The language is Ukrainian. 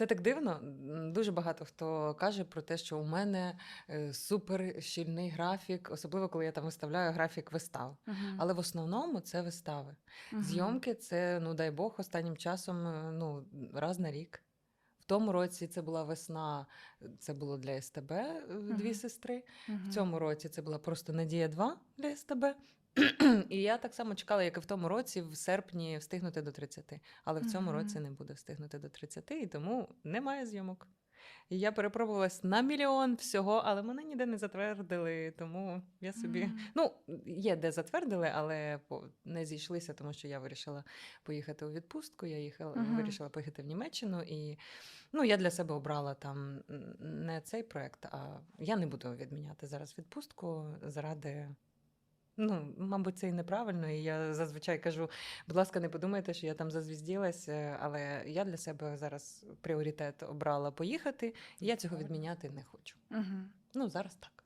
Це так дивно. Дуже багато хто каже про те, що у мене е, супер щільний графік, особливо коли я там виставляю графік вистав. Мгм. Але в основному це вистави. Мгм. Зйомки це, ну дай Бог, останнім часом е, ну, раз на рік. В тому році це була весна, це було для СТБ е, дві Мгм. сестри. Мгм. В цьому році це була просто Надія 2 для СТБ. І я так само чекала, як і в тому році, в серпні встигнути до 30. Але в цьому році не буду встигнути до 30, і тому немає зйомок. І я перепробувалась на мільйон всього, але мене ніде не затвердили, тому я собі. Мгм. Ну, є де затвердили, але не зійшлися, тому що я вирішила поїхати у відпустку. Я їхала, Мгм. вирішила поїхати в Німеччину, і ну, я для себе обрала там не цей проект, а я не буду відміняти зараз відпустку заради. Ну, мабуть, це і неправильно. І я зазвичай кажу: будь ласка, не подумайте, що я там зазвізділась, е, але я для себе зараз пріоритет обрала поїхати, і я цього відміняти не хочу. Угу. Ну, зараз так.